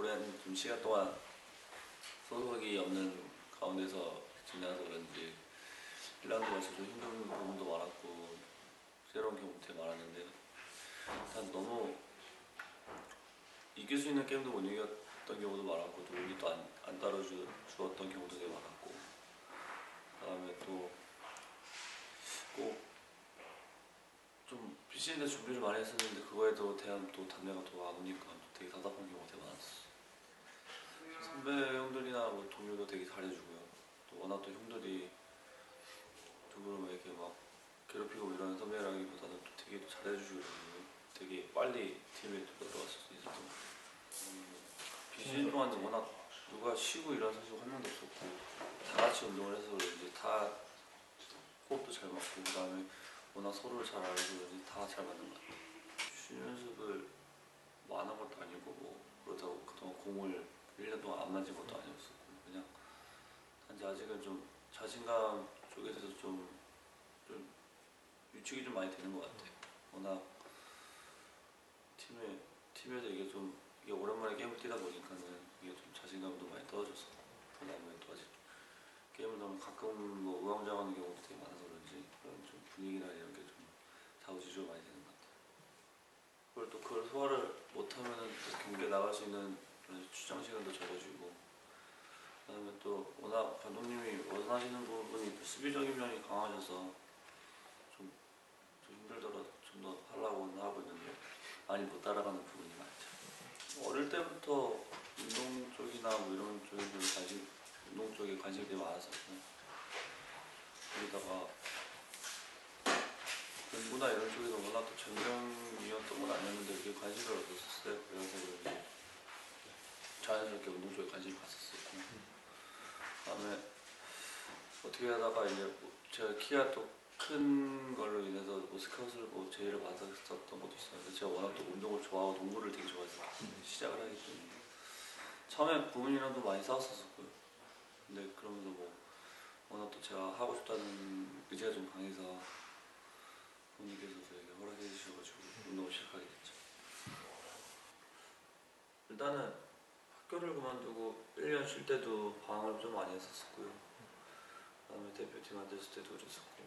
오랜 좀 시간 동안 소속이 없는 가운데서 지나서 그런지 1라운드 가서 좀 힘든 부분도 많았고 새로운 경험도 많았는데 일단 너무 이길 수 있는 게임도 못 이겼던 경우도 많았고 또 운이 또안 안 따라주 주었던 경우도 되게 많았고 그다음에 또꼭좀 비시인데 준비를 많이 했었는데 그거에도 대한 또 답례가 또 안 오니까 동료도 되게 잘해주고요. 또 워낙 또 형들이 누구를 이렇게 막 괴롭히고 이런 선배라기보다는 또 되게 또 잘해주시고. 되게 빨리 팀에 또 들어갔을 수 있었던 것 같아요. 음, 비시즌 동안 워낙 누가 쉬고 이런 선수가 한 명도 없었고 다 같이 운동을 해서 그런지 다 호흡도 잘 맞고 그다음에 워낙 서로를 잘 알고 그런지 다잘 맞는 것 같아요. 쉬는 연습을 뭐 안 한 것도 아니고 뭐 그렇다고 그동안 공을 1년 동안 안 만진 것도 아니었었 단지 아직은 좀 자신감 쪽에 대해서 좀, 좀 위축이 좀 많이 되는 것 같아요. 워낙 팀에 팀에서 이게 좀 이게 오랜만에 게임을 뛰다 보니까는 이게 좀 자신감도 많이 떨어져서 그다음에 또 아직 게임을 너무 가끔 뭐 우왕좌왕하는 경우도 되게 많아서 그런지 그런 좀 분위기나 이런 게 좀 좌우지주가 많이 되는 것 같아요. 그걸 또 그걸 소화를 못하면은 또 경기에 나갈 수 있는 그런 출장 시간도 적어지고 그다음에 또 워낙 감독님이 원하시는 부분이 또 수비적인 면이 강하셔서 좀, 좀 힘들더라도 좀 더 하려고는 하고 있는데 많이 못 따라가는 부분이 많죠. 어릴 때부터 운동 쪽이나 뭐 이런 쪽에 좀 관심, 운동 쪽에 관심이 되게 많았었고 거기다가 공부나 이런 쪽에도 워낙 또 전공이었던 건 아니었는데 그게 관심을 얻었었어요. 그래서 자연스럽게 운동 쪽에 관심이 갔었었고 그 다음에 어떻게 하다가 이제 뭐 제가 키가 또 큰 걸로 인해서 뭐 스카웃을 뭐 제의를 받았었던 것도 있어요. 제가 워낙 또 운동을 좋아하고 농구를 되게 좋아해서 시작을 하기 때문에 처음에 부모님이랑도 많이 싸웠었고요. 근데 그러면서 뭐 워낙 또 제가 하고 싶다는 의지가 좀 강해서 부모님께서 저에게 허락해 주셔가지고 운동을 시작하게 됐죠. 일단은 학교를 그만두고 1년 쉴 때도 방황을 좀 많이 했었고요. 그다음에 대표팀 앉았을 때도 그랬었고.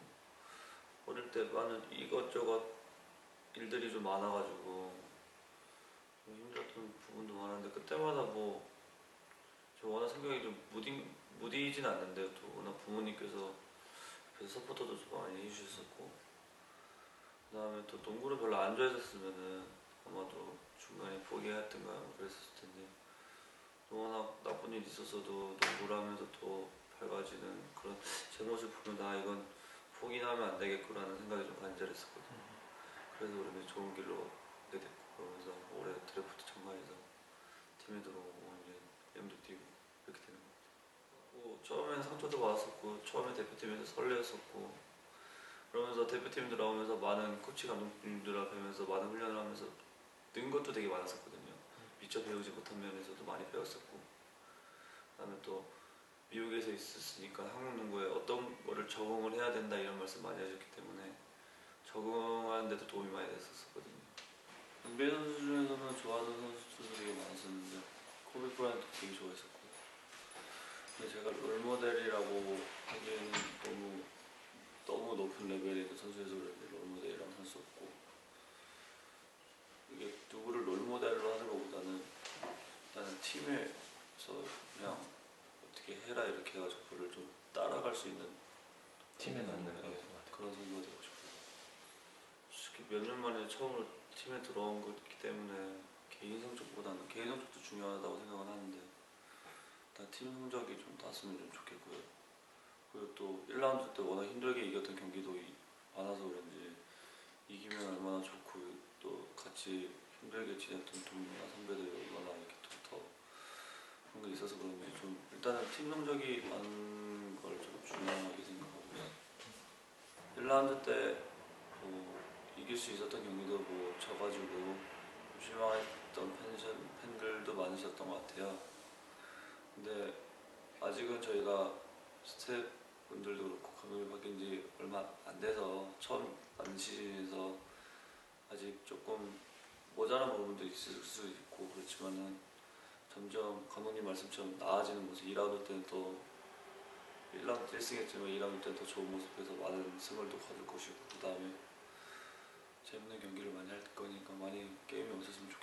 어릴 때 많은 이것저것 일들이 좀 많아가지고 좀 힘들었던 부분도 많았는데 그때마다 뭐 저 워낙 성격이 좀 무디, 무디진 않는데 또 워낙 부모님께서 옆에서 서포터도 좀 많이 해주셨었고. 그 다음에 또 농구를 별로 안 좋아했었으면은 아마도 중간에 포기했던가 뭐 그랬었을 텐데. 또 워낙 나쁜 일 있었어도 농구를 하면서 또 밝아지는 그런 제 모습 보면 나 이건 포기는 하면 안 되겠구나라는 생각이 좀 간절했었거든요. 그래서 그런지 좋은 길로 가게 됐고 그러면서 올해 드래프트 참가해서 팀에 들어오고 이제 M도 뛰고 이렇게 되는 것 같아요. 뭐 처음에는 상처도 받았었고 처음에 대표팀에서 설레었었고 그러면서 대표팀 들어오면서 많은 코치 감독님들 앞에 뵈면서 많은 훈련을 하면서 는 것도 되게 많았었거든요. 미처 배우지 못한 면에서도 많이 배웠었고 그다음에 또 미국에서 있었으니까 한국 농구에 어떤 거를 적응을 해야 된다 이런 말씀 많이 하셨기 때문에 적응하는 데도 도움이 많이 됐었거든요. NBA 선수 중에서는 좋아하는 선수들이 많았었는데 코비 브라이언트 되게 좋아했었고 근데 제가 롤모델이라고 하기에는 너무 너무 높은 레벨의 그 선수에서 그런지 롤모델이랑 할 수 없고 이게 누구를 롤모델로 하는 것보다는 나는 팀에서 그냥 어떻게 해라 이렇게 해가지고 그를 좀 따라갈 수 있는 팀에 맞는 네, 그런 것 같아요. 그런 선수가 되고 싶어요. 솔직히 몇 년 만에 처음으로 팀에 들어온 거기 때문에 개인 성적보다는 개인 성적도 중요하다고 생각은 하는데 일단 팀 성적이 좀 났으면 좀 좋겠고요. 그리고 또 1라운드 때 워낙 힘들게 이겼던 경기도 이- 많아서 그런지 이기면 얼마나 좋고 또 같이 힘들게 지냈던 동료나 선배들이 얼마나 이렇게 또더 그런 게 있어서 그런지 좀 일단은 팀 성적이 많은 걸 좀 중요하게 생각하고요. 1라운드 때 뭐 이길 수 있었던 경기도 뭐 져가지고 좀 실망했던 팬, 팬들도 많으셨던 것 같아요. 근데 아직은 저희가 스태프분들도 그렇고 감독이 바뀐 지 얼마 안 돼서 처음 만든 시즌에서 아직 조금 모자란 부분도 있을 수 있고 그렇지만은 점점 감독님 말씀처럼 나아지는 모습 2라운드 때는 또 1라운드 1승했지만 2라운드 때는 더 좋은 모습에서 많은 승을 또 거둘 것이고 그 다음에 재밌는 경기를 많이 할 거니까 많이 게임이 없었으면 좋겠습니다.